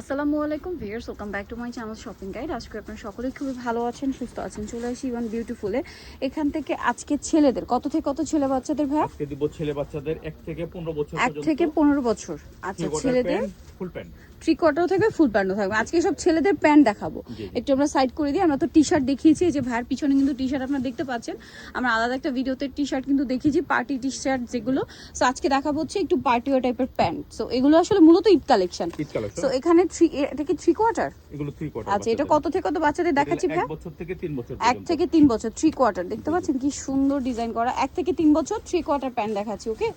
আসসালামু আলাইকুম viewers welcome back to my channel shopping guide. আজকে আপনারা সকলেই খুবই ভালো আছেন সুস্থ আছেন। চলে আসি ইভন বিউটিফুলে। এখান থেকে আজকে ছেলেদের কত থেকে কত ছেলে বাচ্চাদের ভাইয়া? আজকে দিব ছেলে বাচ্চাদের এক থেকে পনেরো বছর এক থেকে পনেরো বছর। আচ্ছা ছেলেদের? ফুল প্যান্ট থ্রি কোয়ার্টার থেকে ফুল প্যান্টও থাকবে। আজকে সব ছেলেদের প্যান্ট দেখাবো। একটু আমরা সাইড করে দিই আমরা তো টি শার্ট দেখিয়েছি এই যে ভাইয়ের পিছনে কিন্তু টি শার্ট আপনারা দেখতে পাচ্ছেন। আমরা আলাদা একটা ভিডিওতে টি শার্ট কিন্তু দেখিয়েছি পার্টি টি শার্ট যেগুলো। সো আজকে দেখাবো হচ্ছে একটু পার্টি ওয়ার টাইপের প্যান্ট সো এগুলো আসলে মূলত Eid collection Eid collection so এখানে থ্রি এটা কি থ্রি কোয়ার্টার এগুলো থ্রি কোয়ার্টার আচ্ছা এটা কত থেকে কত বাচ্চাদের দেখাচ্ছি ভাই এক বছর থেকে তিন বছর এক থেকে তিন বছর থ্রি কোয়ার্টার দেখতে পাচ্ছেন কি সুন্দর ডিজাইন করা। এক থেকে তিন বছর থ্রি কোয়ার্টার প্যান্ট দেখাচ্ছি ওকে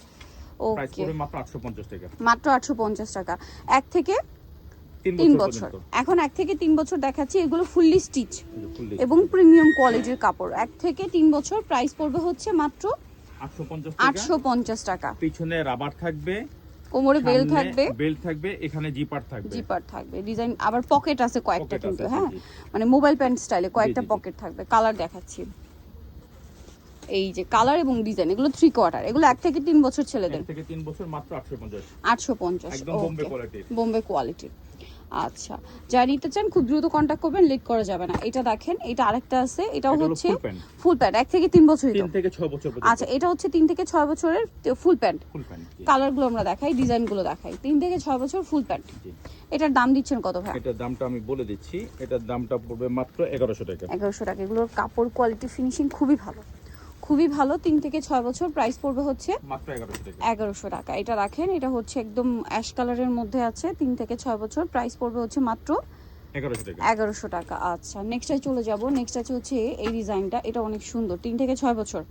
ওকে মাত্র আটশো পঞ্চাশ টাকা। মাত্র টাকা। এক থেকে তিন বছর এখন এক থেকে তিন বছর দেখাচ্ছি এগুলো ফুললি স্টিচ। এবং প্রিমিয়াম কোয়ালিটির কাপড়। এক থেকে তিন বছর প্রাইস পড়বে হচ্ছে মাত্র আটশো পঞ্চাশ টাকা। পিছনে রাবার থাকবে কোমরে বেল থাকবে। বেল থাকবে এখানে জিপার থাকবে। জিপার থাকবে। ডিজাইন আবার পকেট আছে কয়েকটা কিন্তু হ্যাঁ? মানে মোবাইল প্যান্ট স্টাইলে কয়েকটা। পকেট থাকবে। কালার দেখাচ্ছি। এই যে কালার এবং ডিজাইন এগুলো থ্রি কোয়ার্টার এগুলো এক থেকে তিন বছর ছেলেদের। এক থেকে তিন বছর মাত্র আটশো পঞ্চাশ। আটশো পঞ্চাশ একদম বোম্বে কোয়ালিটির বোম্বে কোয়ালিটির আচ্ছা যা নিতে চান খুব দ্রুত কন্ট্যাক্ট করবেন লেট করা যাবে না। এটা দেখেন এটা আরেকটা আছে এটাও হচ্ছে ফুল প্যান্ট এক থেকে তিন বছরই তো। তিন থেকে ছয় বছর আচ্ছা এটা হচ্ছে তিন থেকে ছয় বছরের ফুল প্যান্ট ফুল প্যান্ট কালারগুলো আমরা দেখাই ডিজাইনগুলো দেখাই। তিন থেকে ছয় বছর ফুল প্যান্ট এটার দাম দিচ্ছেন কত ভাই? এটার দামটা আমি বলে দিচ্ছি এটার দামটা পড়বে মাত্র এগারোশো টাকা। এগারোশো টাকা। এগুলোর কাপড় কোয়ালিটি ফিনিশিং খুবই ভালো। খুবই ভালো। তিন থেকে ছয় বছর প্রাইস পড়বে হচ্ছে এগারোশো টাকা। এটা রাখেন এটা হচ্ছে একদম অ্যাশ কালারের মধ্যে আছে। তিন থেকে ছয় বছর প্রাইস পড়বে হচ্ছে মাত্র এগারোশো টাকা। আচ্ছা নেক্সট আচ্ছা নেক্সটে চলে যাব। নেক্সট আছে হচ্ছে এই ডিজাইনটা এটা অনেক সুন্দর। তিন থেকে ছয় বছর।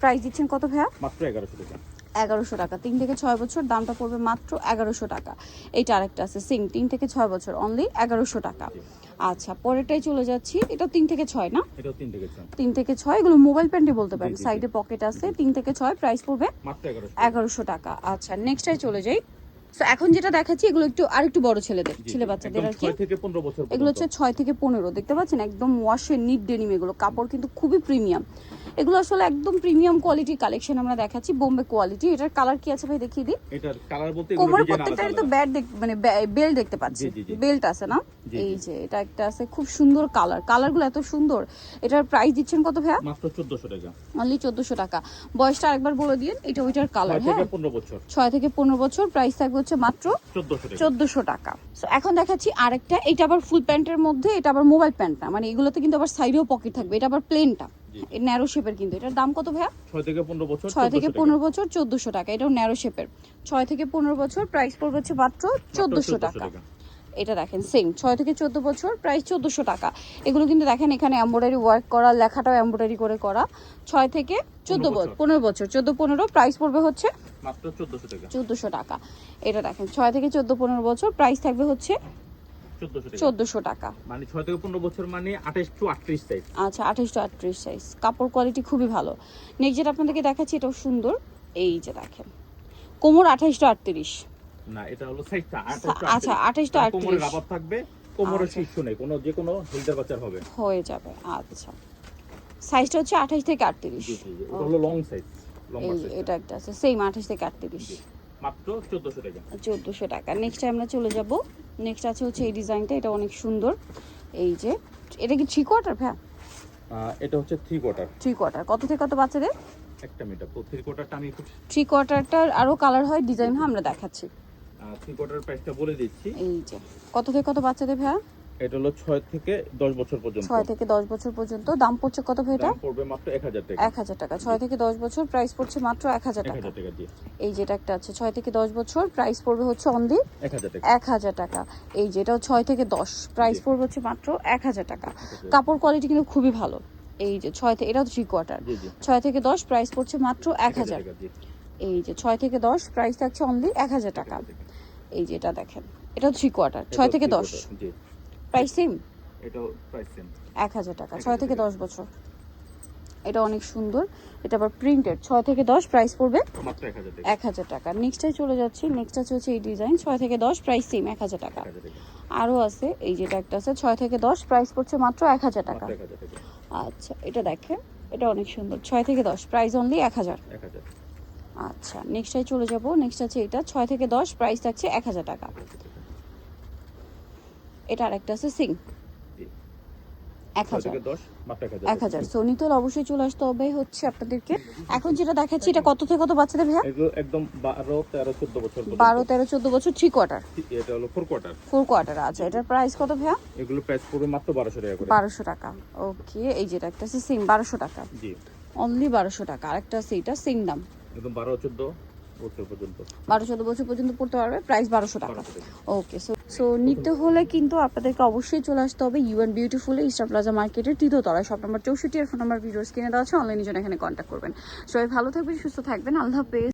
প্রাইস দিচ্ছেন কত ভাইয়া? মাত্র এগারোশো টাকা। এগারোশো টাকা। তিন থেকে ছয় বছর দামটা পড়বে মাত্র এগারোশো টাকা। এইটা আরেকটা আছে সিং তিন থেকে ছয় বছর অনলি এগারোশো টাকা। আচ্ছা পরেরটাই চলে যাচ্ছি এটা তিন থেকে ছয় না? তিন থেকে ছয়। এগুলো মোবাইল প্যান্টে বলতে পারেন। সাইডে পকেট আছে তিন থেকে ছয় প্রাইস পড়বে এগারোশো টাকা। আচ্ছা নেক্সটাই চলে যাই। তো এখন যেটা দেখাচ্ছি এগুলো একটু আরেকটু বড় ছেলেদের ছেলে বাচ্চাদের আর কি। এগুলো হচ্ছে ছয় থেকে পনেরো দেখতে পাচ্ছেন? একদম ওয়াশের নিট ডেনিম এগুলো। কাপড় কিন্তু খুবই প্রিমিয়াম এগুলো আসলে একদম প্রিমিয়াম কোয়ালিটির কালেকশন আমরা দেখাচ্ছি বোম্বে কোয়ালিটি এটার কালার কি আছে ভাই দেখিয়ে দিই? এটার কালার বলতে এগুলো কোমরের ডিজাইন প্রত্যেকটারই তো ব্যাট মানে দেখতে পাচ্ছি। বেল্ট আছে না? এই যে এটা একটা আছে খুব সুন্দর কালার কালারগুলো এত সুন্দর। এটার প্রাইস দিচ্ছেন কত ভাইয়া? মাত্র চোদ্দশো টাকা। অনলি চোদ্দশো টাকা। বয়সটা আরেকবার বলে দিন এটা ওইটার কালার হ্যাঁ? বছর। ছয় থেকে পনেরো বছর প্রাইস থাকবে হচ্ছে মাত্র চোদ্দশো টাকা। সো এখন দেখাচ্ছি আরেকটা। এটা আবার ফুল প্যান্টের মধ্যে এটা আবার মোবাইল প্যান্ট না। মানে এগুলোতে কিন্তু আবার সাইডেও পকেট থাকবে। এটা আবার প্লেনটা। ন্যারো শেপের কিন্তু। এটার দাম কত ভাইয়া? ছয় থেকে পনেরো বছর ছয় থেকে 1400 টাকা। পনেরো বছর চোদ্দশো টাকা। এটাও ন্যারো শেপের ছয় থেকে পনেরো বছর প্রাইস পড়বে হচ্ছে মাত্র চোদ্দশো টাকা। এটা দেখেন সেম ছয় থেকে চোদ্দ বছর প্রাইস চোদ্দশো টাকা। এগুলো কিন্তু দেখেন এখানে এম্ব্রয়ডারি ওয়ার্ক করা লেখাটাও এম্ব্রয়ডারি করে করা। ছয় থেকে চোদ্দ পনেরো বছর। পনেরো বছর চোদ্দ পনেরো প্রাইস পড়বে হচ্ছে মাত্র চোদ্দশো টাকা। এটা দেখেন ছয় থেকে চোদ্দ পনেরো বছর প্রাইস থাকবে হচ্ছে চোদ্দশো টাকা। চোদ্দশো টাকা। মানে ছয় থেকে পনেরো বছর মানে আঠাশ টু আটত্রিশ সাইজ আচ্ছা আঠাশ টু আটত্রিশ সাইজ কাপড় কোয়ালিটি খুবই ভালো। নেক্সট যেটা আপনাদেরকে দেখাচ্ছি এটাও সুন্দর। এই যে দেখেন কোমর আঠাশ টু আটত্রিশ। না এটা হলো সাইজটা আচ্ছা, 28 to 38 কোমরে রাবার থাকবে কোমরে আচ্ছা। শীর্ষ নেই কোনো যে কোনো হিলদার বাচ্চার হবে। হয়ে যাবে আচ্ছা। সাইজটা হচ্ছে আঠাশ থেকে আটত্রিশ। জি জি জি। এটা হলো লং সাইজ লং এই এটা একটা আছে সেম আঠাশ থেকে আটত্রিশ। মাত্র চোদ্দশো টাকা। চোদ্দোশো টাকা। নেক্সট আমরা চলে যাব। নেক্সট আছে হচ্ছে এই ডিজাইনটা এটা অনেক সুন্দর। এই যে এটা কি থ্রি কোয়ার্টার ভ্যা এটা হচ্ছে থ্রি কোয়ার্টার থ্রি কোয়ার্টার কত থেকে কত বাচ্চাদের? একটা মিটার থ্রি কোয়ার্টারটা আমি থ্রি কোয়ার্টারটার আরও কালার হয় ডিজাইন হয় আমরা দেখাচ্ছি। থ্রি কোয়ার্টার প্রাইসটা বলে দিচ্ছি। এই যে কত থেকে কত বাচ্চাদের ভ্যা এটা হলো ছয় থেকে দশ বছর পর্যন্ত। ছয় থেকে দশ বছর পর্যন্ত। দাম পড়ছে কত ভাই এটা? দাম পড়বে মাত্র এক হাজার টাকা। এক হাজার টাকা। ছয় থেকে দশ বছর প্রাইস পড়ছে মাত্র এক হাজার টাকা। হাজার টাকা দিয়ে এই যেটা একটা আছে ছয় থেকে দশ বছর প্রাইস পড়বে হচ্ছে অনলি হাজার টাকা। এক হাজার টাকা। এই যেটাও ছয় থেকে দশ প্রাইস পড়বে হচ্ছে মাত্র এক হাজার টাকা। কাপড় কোয়ালিটি কিন্তু খুবই ভালো। এই যে ছয় থেকে এটাও থ্রি কোয়ার্টার জি জি। ছয় থেকে দশ প্রাইস পড়ছে মাত্র এক হাজার টাকা এই যে ছয় থেকে দশ প্রাইস থাকছে অনলি এক হাজার টাকা। এই যে এটা দেখেন এটা থ্রি কোয়ার্টার ছয় থেকে দশ। প্রাইস সেম এক হাজার টাকা ছয় থেকে দশ বছর। এটা অনেক সুন্দর এটা আবার প্রিন্টেড ছয় থেকে দশ প্রাইস পড়বে এক হাজার টাকা। এক হাজার টাকা। নেক্সটে চলে যাচ্ছি নেক্সট আছে হচ্ছে এই ডিজাইন ছয় থেকে দশ প্রাইস সেম এক হাজার টাকা। আরও আছে এই যেটা একটা আছে ছয় থেকে দশ প্রাইস পড়ছে মাত্র এক হাজার টাকা। মাত্র এক হাজার টাকা। আচ্ছা এটা দেখেন এটা অনেক সুন্দর ছয় থেকে দশ প্রাইস অনলি এক হাজার। এক হাজার। আচ্ছা নেক্সটটাই চলে যাব। নেক্সট আছে এটা ছয় থেকে দশ প্রাইস থাকছে এক হাজার টাকা। এটা আরেকটা আছে সিং। এক হাজার। থেকে দশ মাত্র এক হাজার। এক হাজার। সো অবশ্যই চলে আসতে হবে হচ্ছে আপনাদেরকে। এখন যেটা দেখাচ্ছি এটা কত থেকে কত বাচ্চাদের ভাইয়া? একদম বারো তেরো চোদ্দ বছর। বারো তেরো চোদ্দ বছর থ্রি কোয়ার্টার এটা হলো ফোর কোয়ার্টার ফোর কোয়ার্টার আছে এটার প্রাইস কত ভাইয়া? এগুলো প্রাইস পড়বে মাত্র বারোশো টাকা বারোশো টাকা। ওকে এই যেটা একটা আছে সিং বারোশো টাকা। জি। অনলি বারোশো টাকা। আরেকটা আছে এটা সিং দাম। একদম বারো চোদ্দ বছর পর্যন্ত। বারো চোদ্দ বছর পর্যন্ত পড়তে পারবে প্রাইস বারোশো টাকা। ওকে সো সো নিতে হলে কিন্তু আপনাদেরকে অবশ্যই চলে আসতে হবে ইউএন বিউটিফুল ইস্টার প্লাজা মার্কেটের তৃতীয় তলায়। শপ নাম্বার চৌষট্টি আর ফোন নাম্বার ভিডিওস কিনে দেওয়া আছে অনলাইনে জন্য এখানে কন্ট্যাক্ট করবেন। সবাই ভালো থাকবেন সুস্থ থাকবেন আল্লাহ হাফেজ।